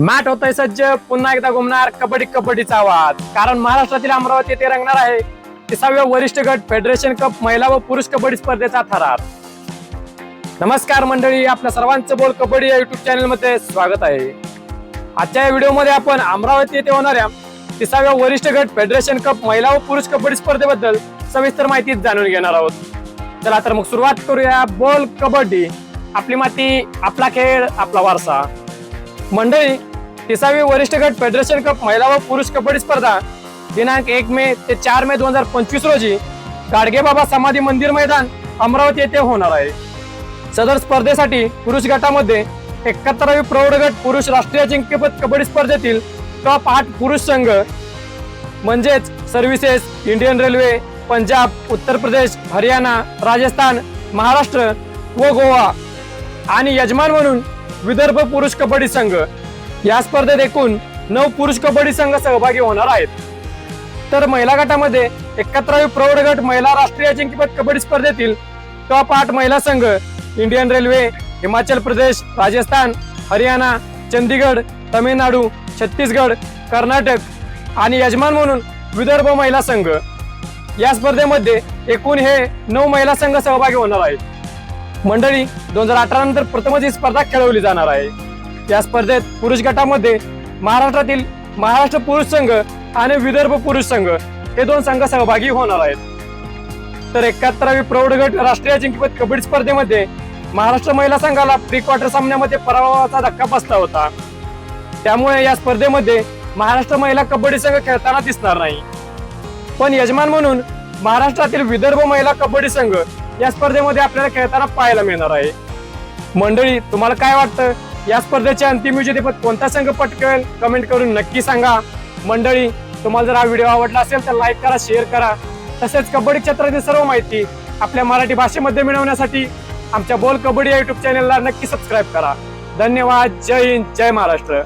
Mat होतय सज्ज पुन्हा एकदा घुमणार कबड्डी कबड्डीचा आवाज. कारण महाराष्ट्रातील अमरावती येथे रंगणार आहे तिसाव्या वरिष्ठ गट फेडरेशन कप महिला व पुरुष कबड्डी स्पर्धेचा थरार. नमस्कार मंडळी आपल्या सर्वांचं बोल कबड्डी या युट्यूब चॅनलमध्ये स्वागत आहे. आजच्या या व्हिडिओमध्ये आपण अमरावती येथे होणाऱ्या तिसाव्या वरिष्ठ गट फेडरेशन कप महिला व पुरुष कबड्डी स्पर्धेबद्दल सविस्तर माहिती जाणून घेणार आहोत. चला तर मग सुरुवात करूया बोल कबड्डी. आपली माती आपला खेळ आपला वारसा. मंडळी तिसावी वरिष्ठ गट फेडरेशन कप महिला व पुरुष कबड्डी स्पर्धा दिनांक एक मे ते चार मे दोन हजार पंचवीस रोजी गाडगेबाबा समाधी मंदिर मैदान अमरावती येथे होणार आहे. सदर स्पर्धेसाठी पुरुष गटामध्ये एकाहत्तरावी प्रौढ गट पुरुष राष्ट्रीय अजिंक्यपद कबड्डी स्पर्धेतील टॉप आठ पुरुष संघ म्हणजेच services Indian railway Punjab Uttar Pradesh Haryana Rajasthan Maharashtra व गोवा. आणि यजमान म्हणून विदर्भ पुरुष कबड्डी संघ या स्पर्धेत एकूण नऊ पुरुष कबड्डी संघ सहभागी होणार आहेत. तर महिला गटामध्ये एकाहत्तरावी प्रौढ गट महिला राष्ट्रीय अजिंक्यपद कबड्डी स्पर्धेतील टॉप आठ महिला संघ इंडियन रेल्वे हिमाचल प्रदेश राजस्थान हरियाणा चंदीगड तमिळनाडू छत्तीसगड कर्नाटक आणि यजमान म्हणून विदर्भ महिला संघ. या स्पर्धेमध्ये एकूण हे नऊ महिला संघ सहभागी होणार आहेत. मंडळी दोन हजार अठरा नंतर प्रथमच ही स्पर्धा खेळवली जाणार आहे. या स्पर्धेत पुरुष गटामध्ये महाराष्ट्रातील महाराष्ट्र पुरुष संघ आणि विदर्भ पुरुष संघ हे दोन संघ सहभागी होणार आहेत. तर एकाहत्तरावी प्रौढ गट राष्ट्रीय अजिंक्यपद कबड्डी स्पर्धेमध्ये महाराष्ट्र महिला संघाला प्री क्वार्टर सामन्यामध्ये पराभवाचा धक्का बसला होता. त्यामुळे या स्पर्धेमध्ये महाराष्ट्र महिला कबड्डी संघ खेळताना दिसणार नाही. पण यजमान म्हणून महाराष्ट्रातील विदर्भ महिला कबड्डी संघ या स्पर्धेमध्ये आपल्याला खेळताना पाहायला मिळणार आहे. मंडळी तुम्हाला काय वाटतं? या स्पर्धेचे अंतिम विजेतेपद कोणता संघ पटकेल कमेंट करून नक्की सांगा. मंडळी तुम्हाला जर हा व्हिडिओ आवडला असेल तर लाईक करा शेअर करा. तसेच कबड्डी क्षेत्रातील सर्व माहिती आपल्या मराठी भाषेमध्ये मिळवण्यासाठी आमच्या बोल कबड्डी या युट्यूब चॅनलला नक्की सबस्क्राईब करा. धन्यवाद. जय हिंद. जय महाराष्ट्र.